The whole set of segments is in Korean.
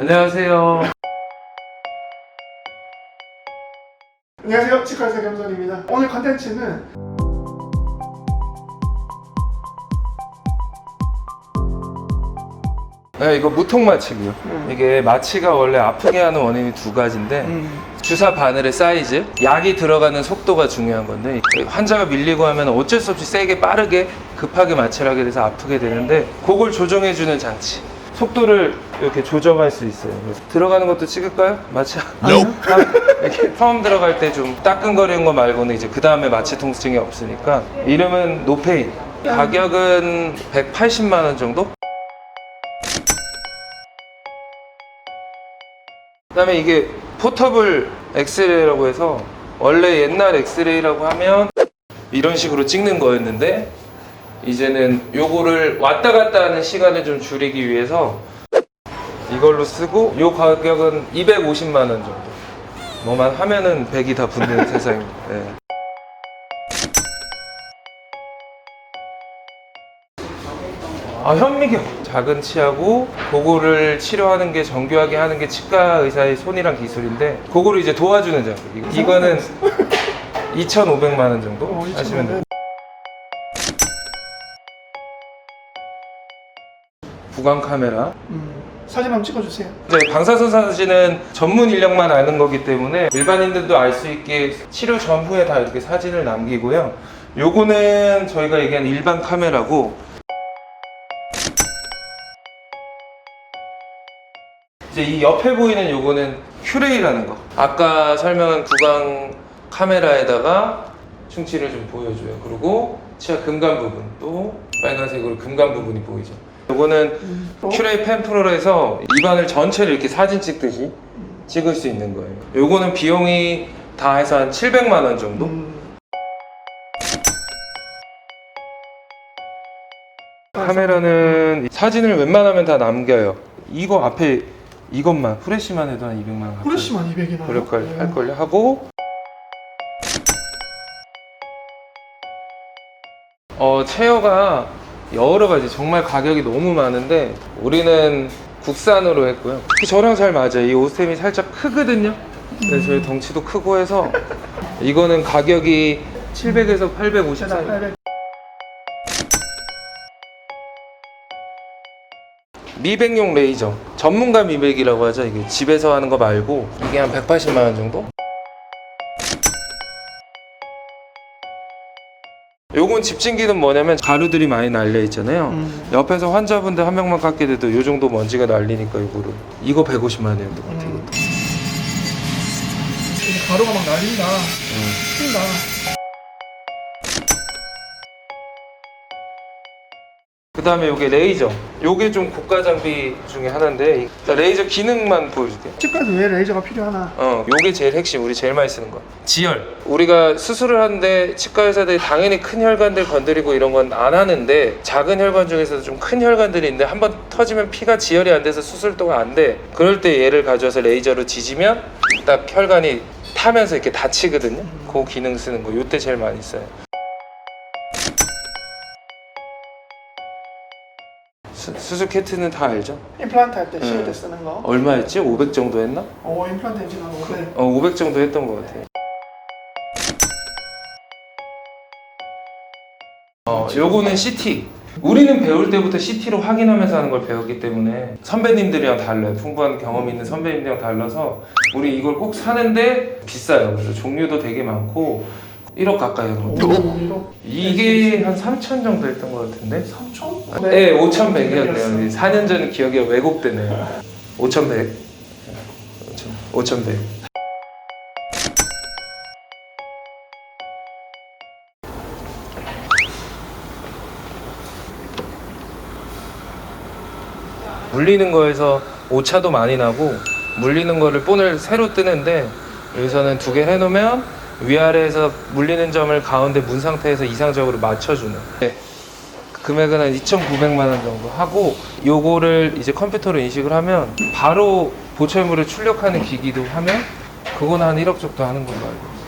안녕하세요. 안녕하세요. 치과의사 겸선입니다. 오늘 컨텐츠는 네, 이거 무통 마취고요. 음. 이게 마취가 원래 아프게 하는 원인이 두 가지인데 음, 주사 바늘의 사이즈, 약이 들어가는 속도가 중요한 건데 환자가 밀리고 하면 어쩔 수 없이 세게 빠르게 급하게 마취를 하게 돼서 아프게 되는데 그걸 조정해주는 장치. 속도를 이렇게 조정할 수 있어요. 그래서 들어가는 것도 찍을까요? 마취. 아니요. 이렇게 처음 들어갈 때 좀 따끔거리는 거 말고는 이제 그 다음에 마취 통증이 없으니까 이름은 노페인. 가격은 180만 원 정도? 그다음에 이게 포터블 엑스레이라고 해서 원래 옛날 엑스레이라고 하면 이런 식으로 찍는 거였는데 이제는 요거를 왔다 갔다 하는 시간을 좀 줄이기 위해서 이걸로 쓰고 요 가격은 250만 원 정도. 뭐만 하면은 100이 다 붙는 세상입니다. 네. 아 현미경 작은 치하고 그거를 치료하는 게 정교하게 하는 게 치과 의사의 손이랑 기술인데 그거를 이제 도와주는 이거- 이거는 2,500만 원 정도 어, 2,500. 하시면 돼요 구강 카메라 음, 사진 한번 찍어주세요. 이제 방사선 사진은 전문 인력만 아는 거기 때문에 일반인들도 알 수 있게 치료 전후에 다 이렇게 사진을 남기고요 요거는 저희가 얘기한 일반 카메라고 이제 이 옆에 보이는 요거는 큐레이라는 거. 아까 설명한 구강 카메라에다가 충치를 좀 보여줘요. 그리고 치아 금간 부분 또 빨간색으로 금간 부분이 보이죠. 요거는 또? 큐레이 펜 프로에서 입안을 전체를 이렇게 사진 찍듯이 찍을 수 있는 거예요. 요거는 비용이 다 해서 한 700만 원 정도? 음, 카메라는 사진을 웬만하면 다 남겨요. 이거 앞에 이것만 후레쉬만 해도 한 200만 원. 가까이. 후레쉬만 200이나. 그럴 걸 할 걸요 하고 어 체어가 여러 가지 정말 가격이 너무 많은데 우리는 국산으로 했고요. 저랑 잘 맞아요. 이 오스템이 살짝 크거든요. 그래서 저희 덩치도 크고 해서 이거는 가격이 700에서 850 사이. 800. 미백용 레이저 전문가 미백이라고 하죠 이게 집에서 하는 거 말고 이게 한 180만 원 정도? 요건 집진기는 뭐냐면 가루들이 많이 날려 있잖아요 음. 옆에서 환자분들 한 명만 깎게 돼도 요 정도 먼지가 날리니까 이거를 이거 150만 원이에요 똑같아 음. 이것도 이제 가루가 막 날린다. 음. 튄다. 그 다음에 요게 레이저 요게 좀 고가 장비 중에 하나인데 자, 레이저 기능만 보여줄게요 치과에서 왜 레이저가 필요하나? 어, 요게 제일 핵심, 우리 제일 많이 쓰는 거. 지혈. 우리가 수술을 하는데 치과 의사들이 당연히 큰 혈관들 건드리고 이런 건 안 하는데 작은 혈관 중에서도 좀 큰 혈관들이 있는데 한번 터지면 피가 지혈이 안 돼서 수술 동안 안 돼. 그럴 때 얘를 가져와서 레이저로 지지면 딱 혈관이 타면서 이렇게 다치거든요. 그 기능 쓰는 거. 요때 제일 많이 써요. 수, 수술 키트는 다 알죠? 임플란트 할 때 씌울 음. 때 쓰는 거. 얼마였지? 500 정도 했나? 오, 임플란트 엔진 하고. 네. 어, 500 정도 했던 것 같아요. 어, 요거는 CT. 우리는 배울 때부터 CT로 확인하면서 하는 걸 배웠기 때문에 선배님들이랑 달라요. 풍부한 경험 있는 선배님들이랑 달라서 우리 이걸 꼭 사는데 비싸요. 그래서 종류도 되게 많고 1억 가까이 하는 오, 거. 이거 이게 한 3천 정도 했던 것 같은데? 3천? 네, 5,100이었네요. 4년 전 기억이 왜곡되네요. 5,100. 5,100. 물리는 거에서 오차도 많이 나고 물리는 거를 본을 새로 뜨는데 여기서는 두 개 해놓으면 위아래에서 물리는 점을 가운데 문 상태에서 이상적으로 맞춰주는 네. 금액은 한 2,900만 원 정도 하고 요거를 이제 컴퓨터로 인식을 하면 바로 보철물을 출력하는 기기도 하면 그건 한 1억 정도 하는 걸로 알고 있어요.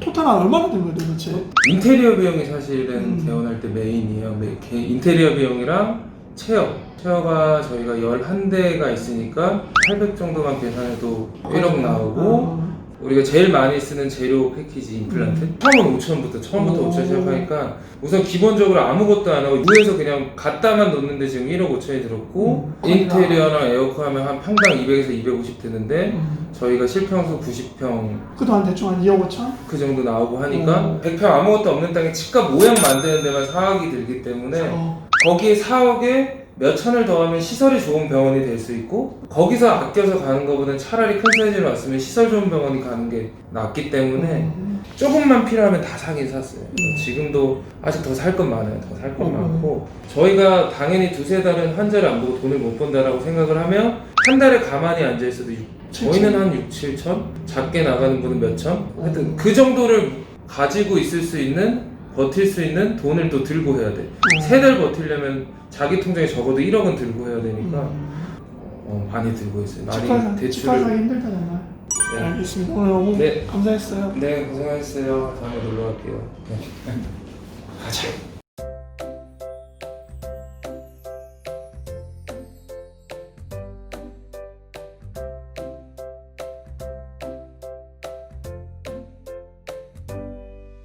토탈 개원한 얼마나 된 거예요 도대체? 인테리어 비용이 사실은 음. 개원할 때 메인이에요. 개- 인테리어 비용이랑 체어. 체어가 저희가 11대가 있으니까 800 정도만 계산해도 1억 나오고 어. 우리가 제일 많이 쓰는 재료 패키지 임플란트 처음은 5천부터 처음부터 오. 5천 시작하니까 우선 기본적으로 아무것도 안 하고 무에서 그냥 갖다만 놓는데 지금 1억 5천이 들었고 음. 인테리어랑 에어컨 하면 한 평당 200에서 250 드는데 음. 저희가 실평수 90평 그동안 대충 한 2억 5천? 그 정도 나오고 하니까 음. 100평 아무것도 없는 땅에 집값 모양 만드는 데만 4억이 들기 때문에 어. 거기에 4억에 몇 천을 더하면 시설이 좋은 병원이 될 수 있고 거기서 아껴서 가는 것보다는 차라리 큰 사이즈로 왔으면 시설 좋은 병원이 가는 게 낫기 때문에 음. 조금만 필요하면 다 사긴 샀어요. 지금도 아직 더 살 건 많아요. 더 살건 음. 많고 저희가 당연히 두세 달은 환자를 안 보고 돈을 못 번다라고 생각을 하면 한 달에 가만히 앉아 있어도 육- 저희는 한 6, 7천 작게 나가는 분은 몇 천. 하여튼 그 정도를 가지고 있을 수 있는 버틸 수 있는 돈을 또 들고 해야 돼. 어. 세달 버틸려면 자기 통장에 적어도 1억은 들고 해야 되니까 음. 어, 많이 들고 있어요. 많이 대출을. 집가사 힘들다잖아. 네. 알겠습니다. 오늘 너무 네. 감사했어요. 네 고생하셨어요. 다음에 놀러 갈게요. 네. 가자.